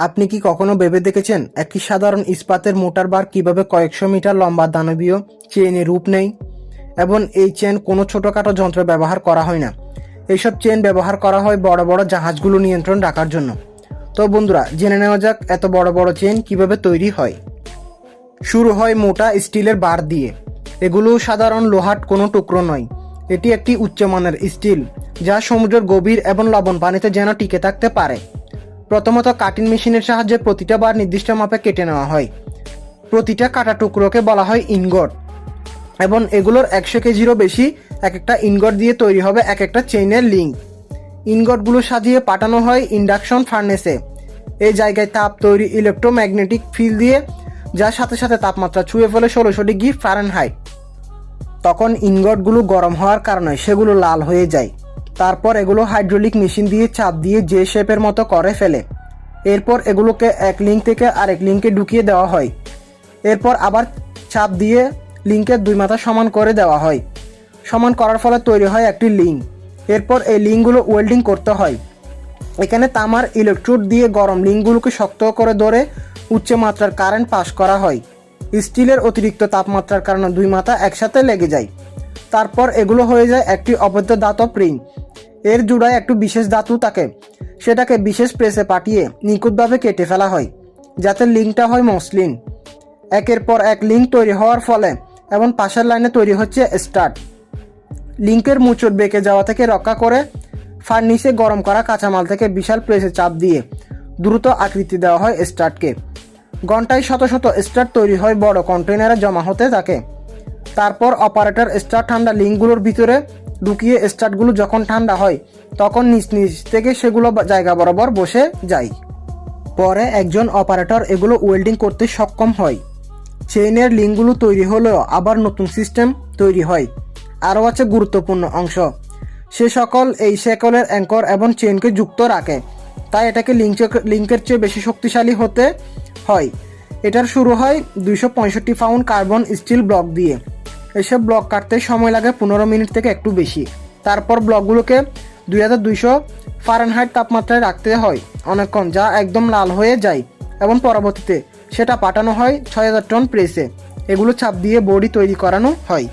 আপনি কি কখনো ভেবে দেখেছেন একটি সাধারণ ইস্পাতের মোটার বার কীভাবে কয়েকশো মিটার লম্বা দানবীয় চেইনে রূপ নেই এবং এই চেন কোনো ছোটোখাটো যন্ত্র ব্যবহার করা হয় না। এইসব চেন ব্যবহার করা হয় বড় বড় জাহাজগুলো নিয়ন্ত্রণ রাখার জন্য। তো বন্ধুরা, জেনে নেওয়া যাক এত বড় বড় চেন কীভাবে তৈরি হয়। শুরু হয় মোটা স্টিলের বার দিয়ে। এগুলো সাধারণ লোহার কোনো টুকরো নয়। এটি একটি উচ্চমানের স্টিল, যা সমুদ্রের গভীর এবং লবণ পানিতে যেন টিকে থাকতে পারে। প্রথমত কাটিং মেশিনের সাহায্যে প্রতিটা বার নির্দিষ্ট মাপে কেটে নেওয়া হয়। প্রতিটা কাটা টুকরোকে বলা হয় ইনগট এবং এগুলোর একশো কেজিরও বেশি এক একটা ইনগট দিয়ে তৈরি হবে এক একটা চেইনের লিঙ্ক ইনগটগুলো সাজিয়ে পাঠানো হয় ইন্ডাকশন ফার্নেসে এই জায়গায় তাপ তৈরি ইলেকট্রোম্যাগনেটিক ফিল দিয়ে, যার সাথে সাথে তাপমাত্রা ছুঁয়ে ফেলে ষোলোশো ডিগ্রি ফারেনহাইট তখন ইনগটগুলো গরম হওয়ার কারণে সেগুলো লাল হয়ে যায়। তারপর এগুলো হাইড্রোলিক মেশিন দিয়ে চাপ দিয়ে যে শেপের মতো করে ফেলে। এরপর এগুলোকে এক লিঙ্ক থেকে আরেক লিঙ্কে ঢুকিয়ে দেওয়া হয়। এরপর আবার চাপ দিয়ে লিঙ্কের দুই মাথা সমান করে দেওয়া হয়। সমান করার ফলে তৈরি হয় একটি লিঙ্ক। এরপর এই লিঙ্কগুলো ওয়েল্ডিং করতে হয়। এখানে তামার ইলেকট্রোড দিয়ে গরম লিঙ্কগুলোকে শক্ত করে ধরে উচ্চ মাত্রার কারেন্ট পাস করা হয়। স্টিলের অতিরিক্ত তাপমাত্রার কারণে দুই মাথা একসাথে লেগে যায়। তারপর এগুলো হয়ে যায় একটি অবৈধ ধাতব রিং। এর জুড়ায় একটু বিশেষ ধাতু থাকে। সেটাকে বিশেষ প্রেসে পাঠিয়ে নিখুঁতভাবে কেটে ফেলা হয়, যাতে লিঙ্কটা হয় মসলিন। একের পর এক লিঙ্ক তৈরি হওয়ার ফলে এবং পাশের লাইনে তৈরি হচ্ছে স্টার্ট লিঙ্কের মুচড় বেঁকে যাওয়া থেকে রক্ষা করে ফার্নিসে গরম করা কাঁচামাল থেকে বিশাল প্রেসে চাপ দিয়ে দ্রুত আকৃতি দেওয়া হয় স্টার্টকে ঘন্টায় শত শত স্টার্ট তৈরি হয় বড় কন্টেনারে জমা হতে থাকে। তারপর অপারেটর স্টার ঠান্ডা লিঙ্কগুলোর ভিতরে ঢুকিয়ে স্টার্টগুলো যখন ঠান্ডা হয়, তখন নিচ নিচ থেকে সেগুলো জায়গা বরাবর বসে যায় পরে একজন অপারেটর এগুলো ওয়েল্ডিং করতে সক্ষম হয়। চেইনের লিঙ্কগুলো তৈরি হলেও আবার নতুন সিস্টেম তৈরি হয়। আরও আছে গুরুত্বপূর্ণ অংশ। সে সকল এই শেকলের অ্যাঙ্কর এবং চেইনকে যুক্ত রাখে। তাই এটাকে লিঙ্ক লিঙ্কের চেয়ে বেশি শক্তিশালী হতে হয়। এটার শুরু হয় দুইশো পঁয়ষট্টি পাউন্ড কার্বন স্টিল ব্লক দিয়ে। এসব ব্লক কাটতে সময় লাগে পনেরো মিনিট থেকে একটু বেশি। তারপর ব্লকগুলোকে দুই হাজার দুইশো ফারেনহাইট তাপমাত্রায় রাখতে হয়, অনেকক্ষণ, যা একদম লাল হয়ে যায়। এবং পরবর্তীতে সেটা পাঠানো হয় ছয় হাজার টন প্রেসে এগুলো ছাপ দিয়ে বডি তৈরি করানো হয়।